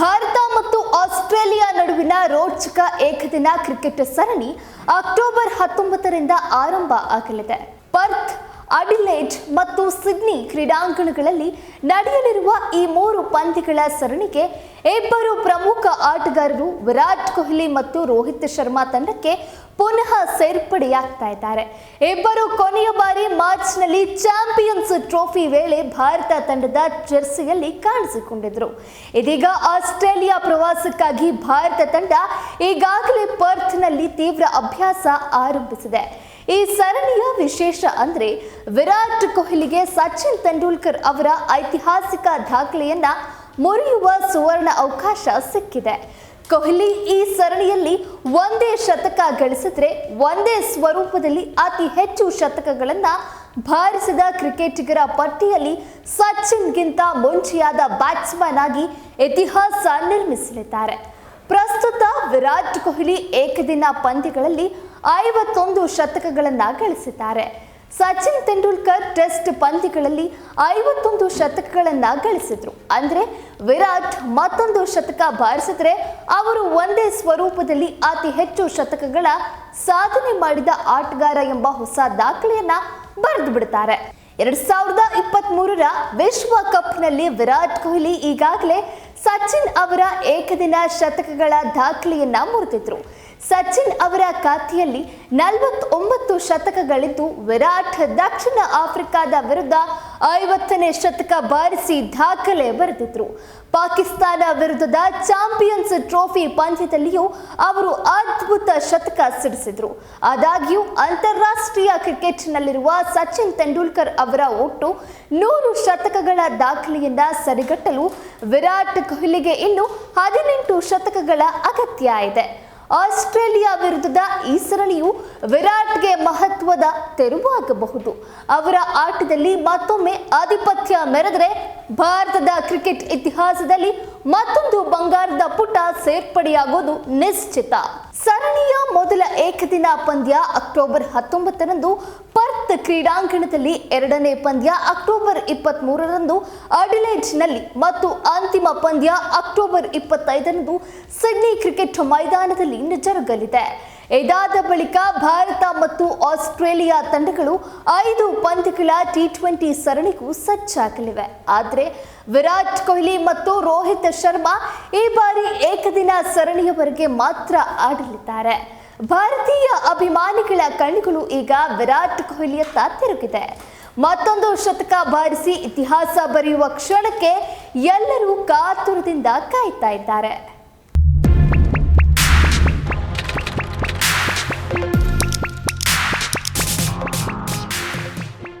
ಭಾರತ ಮತ್ತು ಆಸ್ಟ್ರೇಲಿಯಾ ನಡುವಿನ ರೋಚಕ ಏಕದಿನ ಕ್ರಿಕೆಟ್ ಸರಣಿ ಅಕ್ಟೋಬರ್ ಹತ್ತೊಂಬತ್ತರಿಂದ ಆರಂಭ ಆಗಲಿದೆ. ಪರ್ತ್, ಅಡಿಲೇಡ್ ಮತ್ತು ಸಿಡ್ನಿ ಕ್ರೀಡಾಂಗಣಗಳಲ್ಲಿ ನಡೆಯಲಿರುವ ಈ ಮೂರು ಪಂದ್ಯಗಳ ಸರಣಿಗೆ ಇಬ್ಬರು ಪ್ರಮುಖ ಆಟಗಾರರು ವಿರಾಟ್ ಕೊಹ್ಲಿ ಮತ್ತು ರೋಹಿತ್ ಶರ್ಮಾ ತಂಡಕ್ಕೆ ಪುನಃ ಸೇರ್ಪಡೆಯಾಗ್ತಾ ಇದ್ದಾರೆ. ಇಬ್ಬರು ಕೊನೆಯ ಬಾರಿ ಮಾರ್ಚ್ನಲ್ಲಿ ಚಾಂಪಿಯನ್ಸ್ ಟ್ರೋಫಿ ವೇಳೆ ಭಾರತ ತಂಡದ ಜೆರ್ಸಿಯಲ್ಲಿ ಕಾಣಿಸಿಕೊಂಡಿದ್ರು. ಇದೀಗ ಆಸ್ಟ್ರೇಲಿಯಾ ಪ್ರವಾಸಕ್ಕಾಗಿ ಭಾರತ ತಂಡ ಈಗಾಗಲೇ ಪರ್ತ್ನಲ್ಲಿ ತೀವ್ರ ಅಭ್ಯಾಸ ಆರಂಭಿಸಿದೆ. ಈ ಸರಣಿಯ ವಿಶೇಷ ಅಂದ್ರೆ ವಿರಾಟ್ ಕೊಹ್ಲಿಗೆ ಸಚಿನ್ ತೆಂಡೂಲ್ಕರ್ ಅವರ ಐತಿಹಾಸಿಕ ದಾಖಲೆಯನ್ನ ಮುರಿಯುವ ಸುವರ್ಣ ಅವಕಾಶ ಸಿಕ್ಕಿದೆ. ಕೊಹ್ಲಿ ಈ ಸರಣಿಯಲ್ಲಿ ಒಂದೇ ಶತಕ ಗಳಿಸಿದ್ರೆ ಒಂದೇ ಸ್ವರೂಪದಲ್ಲಿ ಅತಿ ಹೆಚ್ಚು ಶತಕಗಳನ್ನ ಭಾರಿಸಿದ ಕ್ರಿಕೆಟಿಗರ ಪಟ್ಟಿಯಲ್ಲಿ ಸಚಿನ್ಗಿಂತ ಮುಂಚೆಯಾದ ಬ್ಯಾಟ್ಸ್ಮನ್ ಆಗಿ ಇತಿಹಾಸ ನಿರ್ಮಿಸಲಿದ್ದಾರೆ. ಪ್ರಸ್ತುತ ವಿರಾಟ್ ಕೊಹ್ಲಿ ಏಕದಿನ ಪಂದ್ಯಗಳಲ್ಲಿ ಐವತ್ತೊಂದು ಶತಕಗಳನ್ನು ಗಳಿಸಿದ್ದಾರೆ. ಸಚಿನ್ ತೆಂಡೂಲ್ಕರ್ ಟೆಸ್ಟ್ ಪಂದ್ಯಗಳಲ್ಲಿ ಐವತ್ತೊಂದು ಶತಕಗಳನ್ನ ಗಳಿಸಿದ್ರು. ಅಂದ್ರೆ ವಿರಾಟ್ ಮತ್ತೊಂದು ಶತಕ ಬಾರಿಸಿದ್ರೆ ಅವರು ಒಂದೇ ಸ್ವರೂಪದಲ್ಲಿ ಅತಿ ಹೆಚ್ಚು ಶತಕಗಳ ಸಾಧನೆ ಮಾಡಿದ ಆಟಗಾರ ಎಂಬ ಹೊಸ ದಾಖಲೆಯನ್ನ ಬರೆದು ಬಿಡ್ತಾರೆ. ಎರಡ್ ಸಾವಿರದ ಇಪ್ಪತ್ತ್ ಮೂರರ ವಿಶ್ವಕಪ್ನಲ್ಲಿ ವಿರಾಟ್ ಕೊಹ್ಲಿ ಈಗಾಗಲೇ ಸಚಿನ್ ಅವರ ಏಕದಿನ ಶತಕಗಳ ದಾಖಲೆಯನ್ನ ಮುರಿದಿದ್ರು. ಸಚಿನ್ ಅವರ ಖಾತೆಯಲ್ಲಿ ನಲವತ್ತೊಂಬತ್ತು ಶತಕಗಳಿದ್ದು ವಿರಾಟ್ ದಕ್ಷಿಣ ಆಫ್ರಿಕಾದ ವಿರುದ್ಧ ಐವತ್ತನೇ ಶತಕ ಬಾರಿಸಿ ದಾಖಲೆ ಬರೆದಿದ್ರು. ಪಾಕಿಸ್ತಾನ ವಿರುದ್ಧದ ಚಾಂಪಿಯನ್ಸ್ ಟ್ರೋಫಿ ಪಂದ್ಯದಲ್ಲಿಯೂ ಅವರು ಅದ್ಭುತ ಶತಕ ಸಿಡಿಸಿದ್ರು. ಆದಾಗ್ಯೂ ಅಂತಾರಾಷ್ಟ್ರೀಯ ಕ್ರಿಕೆಟ್ನಲ್ಲಿರುವ ಸಚಿನ್ ತೆಂಡೂಲ್ಕರ್ ಅವರ ಒಟ್ಟು ನೂರು ಶತಕಗಳ ದಾಖಲೆಯಿಂದ ಸರಿಗಟ್ಟಲು ವಿರಾಟ್ ಕೊಹ್ಲಿಗೆ ಇನ್ನು ಹದಿನೆಂಟು ಶತಕಗಳ ಅಗತ್ಯ ಇದೆ. ಆಸ್ಟ್ರೇಲಿಯಾ ವಿರುದ್ಧದ ಈ ಸರಣಿಯು ವಿರಾಟ್ಗೆ ಮಹತ್ವದ ತೆರವಾಗಬಹುದು. ಅವರ ಆಟದಲ್ಲಿ ಮತ್ತೊಮ್ಮೆ ಆಧಿಪತ್ಯ ಮೆರೆದರೆ ಭಾರತದ ಕ್ರಿಕೆಟ್ ಇತಿಹಾಸದಲ್ಲಿ ಮತ್ತೊಂದು ಬಂಗಾರದ ಪುಟ ಸೇರ್ಪಡೆಯಾಗೋದು ನಿಶ್ಚಿತ. ಸರಣಿಯ ಮೊದಲ ಏಕದಿನ ಪಂದ್ಯ ಅಕ್ಟೋಬರ್ ಹತ್ತೊಂಬತ್ತರಂದು ಕ್ರೀಡಾಂಗಣದಲ್ಲಿ ಎರಡನೇ ಪಂದ್ಯ ಅಕ್ಟೋಬರ್ ಇಪ್ಪತ್ತ್ ಮೂರರಂದು ಅಡಿಲೇಡ್ನಲ್ಲಿ ಮತ್ತು ಅಂತಿಮ ಪಂದ್ಯ ಅಕ್ಟೋಬರ್ ಇಪ್ಪತ್ತೈದರಂದು ಸಿಡ್ನಿ ಕ್ರಿಕೆಟ್ ಮೈದಾನದಲ್ಲಿ ಜರುಗಲಿದೆ. ಇದಾದ ಬಳಿಕ ಭಾರತ ಮತ್ತು ಆಸ್ಟ್ರೇಲಿಯಾ ತಂಡಗಳು ಐದು ಪಂದ್ಯಗಳ ಟಿ ಟ್ವೆಂಟಿ ಸರಣಿಗೂ ಸಜ್ಜಾಗಲಿವೆ. ಆದರೆ ವಿರಾಟ್ ಕೊಹ್ಲಿ ಮತ್ತು ರೋಹಿತ್ ಶರ್ಮಾ ಈ ಬಾರಿ ಏಕದಿನ ಸರಣಿಯವರೆಗೆ ಮಾತ್ರ ಆಡಲಿದ್ದಾರೆ. ಭಾರತೀಯ ಅಭಿಮಾನಿಗಳ ಕಣ್ಣುಗಳು ಈಗ ವಿರಾಟ್ ಕೊಹ್ಲಿಯತ್ತ ತಿರುಗಿದೆ ಮತ್ತೊಂದು ಶತಕ ಬಾರಿಸಿ ಇತಿಹಾಸ ಬರೆಯುವ ಕ್ಷಣಕ್ಕೆ ಎಲ್ಲರೂ ಕಾತುರದಿಂದ ಕಾಯ್ತಾ ಇದ್ದಾರೆ.